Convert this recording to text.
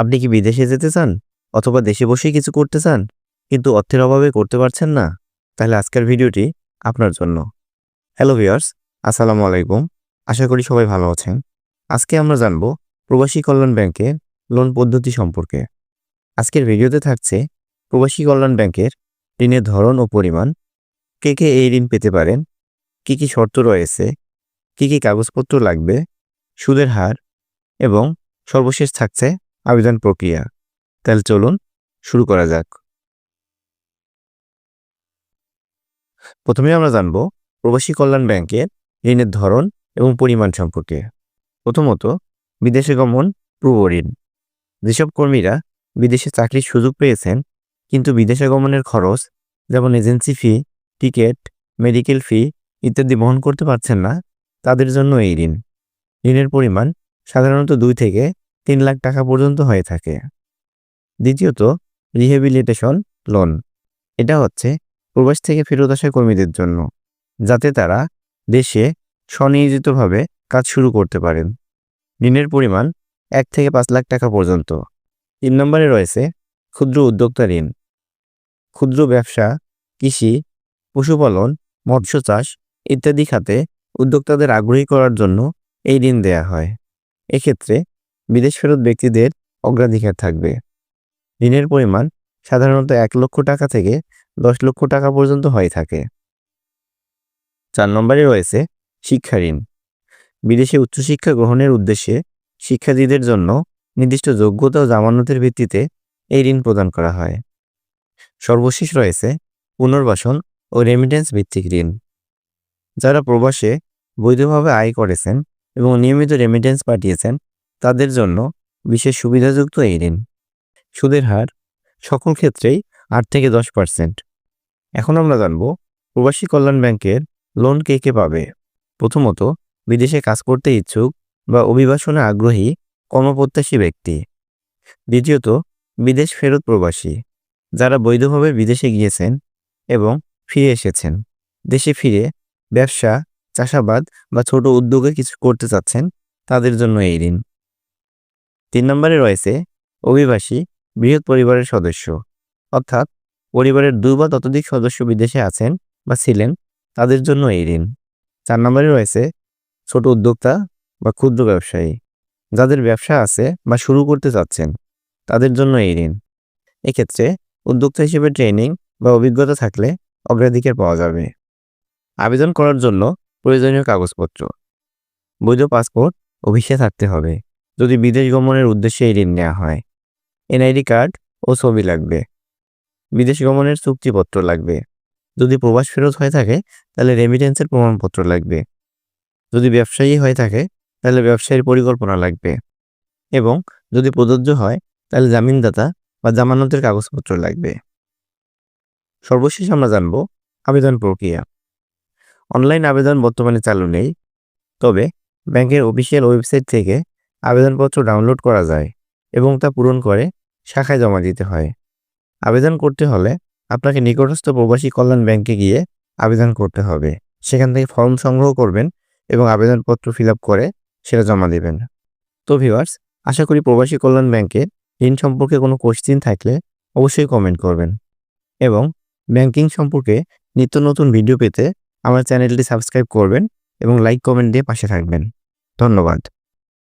আপনি কি বিদেশে যেতে চান? অথবা দেশে বসেই কিছু করতে চান? কিন্তু অর্থের অভাবে করতে পারছেন না? তাহলে আজকের ভিডিওটি আপনার জন্য। হ্যালো ভিউয়ার্স, আসসালামু আলাইকুম। আশা করি সবাই ভালো আছেন। আজকে আমরা জানব প্রবাসী কল্যাণ ব্যাংকের লোন পদ্ধতি সম্পর্কে। আজকের ভিডিওতে থাকছে প্রবাসী কল্যাণ ব্যাংকের ঋণের ধরন ও পরিমাণ। কে কে এই ঋণ পেতে পারেন? কি কি শর্ত রয়েছে? কি কি কাগজপত্র লাগবে? সুদের হার এবং সর্বশেষ থাকছে আবেদন প্রক্রিয়া। তাহলে চলুন শুরু করা যাক। প্রথমে আমরা জানব প্রবাসী কল্যাণ ব্যাংকের ঋণের ধরন এবং পরিমাণ সম্পর্কে। প্রথমত, বিদেশে গমন, পূর্ব ঋণ। যেসব কর্মীরা বিদেশে চাকরির সুযোগ পেয়েছেন, কিন্তু বিদেশে গমনের খরচ, যেমন agency fee, ticket, medical fee ইত্যাদি বহন করতে পারছেন না, তাদের জন্য এই ঋণ। ঋণের পরিমাণ সাধারণত দুই থেকে তিন লাখ টাকা পর্যন্ত হয়ে থাকে। দ্বিতীয়ত রিহেবিলিটেশন লোন এটা হচ্ছে প্রবাস থেকে ফেরত আসা কর্মীদের জন্য, যাতে তারা দেশে স্বনিয়োজিতভাবে কাজ শুরু করতে পারেন। ঋণের পরিমাণ এক থেকে পাঁচ লাখ টাকা পর্যন্ত। তিন নম্বরে রয়েছে ক্ষুদ্র উদ্যোক্তা ঋণ। ক্ষুদ্র ব্যবসা, কৃষি, পশুপালন, মৎস্য চাষ ইত্যাদি খাতে উদ্যোক্তাদের আগ্রহী করার জন্য এই ঋণ দেয়া হয়। এক্ষেত্রে বিদেশ ফেরত ব্যক্তিদের অগ্রাধিকার থাকবে। ঋণের পরিমাণ সাধারণত এক লক্ষ টাকা থেকে দশ লক্ষ টাকা পর্যন্ত হয়ে থাকে। চার নম্বরে রয়েছে শিক্ষা ঋণ। বিদেশে উচ্চশিক্ষা গ্রহণের উদ্দেশ্যে শিক্ষার্থীদের জন্য নির্দিষ্ট যোগ্যতা ও জামানতের ভিত্তিতে এই ঋণ প্রদান করা হয়। সর্বশেষ রয়েছে পুনর্বাসন ও রেমিটেন্স ভিত্তিক ঋণ। যারা প্রবাসে বৈধভাবে আয় করেছেন এবং নিয়মিত রেমিটেন্স পাঠিয়েছেন তাদের জন্য বিশেষ সুবিধাযুক্ত এই ঋণ। সুদের হার সকল ক্ষেত্রেই আট থেকে দশ পার্সেন্ট। এখন আমরা জানব প্রবাসী কল্যাণ ব্যাংকের লোন কে কে পাবে। প্রথমত, বিদেশে কাজ করতে ইচ্ছুক বা অভিবাসনে আগ্রহী কর্মপ্রত্যাশী ব্যক্তি। দ্বিতীয়ত, বিদেশ ফেরত প্রবাসী, যারা বৈধভাবে বিদেশে গিয়েছেন এবং ফিরে এসেছেন। দেশে ফিরে ব্যবসা, চাষাবাদ বা ছোট উদ্যোগে কিছু করতে চাচ্ছেন, তাদের জন্য এই ঋণ। তিন নম্বরে রয়েছে অভিবাসী, বৃহৎ পরিবারের সদস্য। অর্থাৎ পরিবারের দুই বা ততোধিক সদস্য বিদেশে আছেন বা ছিলেন, তাদের জন্য এই ঋণ। চার নম্বরে রয়েছে ছোট উদ্যোক্তা বা ক্ষুদ্র ব্যবসায়ী। যাদের ব্যবসা আছে বা শুরু করতে চাচ্ছেন, তাদের জন্য এই ঋণ। এক্ষেত্রে উদ্যোক্তা হিসেবে ট্রেনিং বা অভিজ্ঞতা থাকলে অগ্রাধিকার পাওয়া যাবে। আবেদন করার জন্য প্রয়োজনীয় কাগজপত্র, বৈধ পাসপোর্ট ও ভিসা থাকতে হবে। যদি বিদেশ গমনের উদ্দেশ্যে এই ঋণ নেওয়া হয়। এনআইডি কার্ড ও ছবি লাগবে। বিদেশ গমনের চুক্তিপত্র লাগবে। যদি প্রবাস ফেরত হয়ে থাকে, তাহলে রেমিটেন্সের প্রমাণপত্র লাগবে। যদি ব্যবসায়ী হয়ে থাকে, তাহলে ব্যবসায়ীর পরিকল্পনা লাগবে। এবং যদি প্রযোজ্য হয়, তাহলে জামিনদাতা বা জামানতের কাগজপত্র লাগবে। সর্বশেষ আমরা জানব আবেদন প্রক্রিয়া। অনলাইন আবেদন বর্তমানে চালু নেই। তবে ব্যাংকের অফিসিয়াল ওয়েবসাইট থেকে আবেদনপত্র ডাউনলোড করা যায় এবং তা পূরণ করে শাখায় জমা দিতে হয়। আবেদন করতে হলে আপনাকে নিকটস্থ প্রবাসী কল্যাণ ব্যাংকে গিয়ে আবেদন করতে হবে। সেখান থেকে ফর্ম সংগ্রহ করবেন এবং আবেদনপত্র ফিল করে সেটা জমা দেবেন। তো ভিওয়ার্স আশা করি প্রবাসী কল্যাণ ব্যাংকে ঋণ সম্পর্কে কোনো কোশ্চিন থাকলে অবশ্যই কমেন্ট করবেন। এবং ব্যাংকিং সম্পর্কে নিত্য নতুন ভিডিও পেতে আমার চ্যানেলটি সাবস্ক্রাইব করবেন এবং লাইক কমেন্ট দিয়ে পাশে থাকবেন। ধন্যবাদ।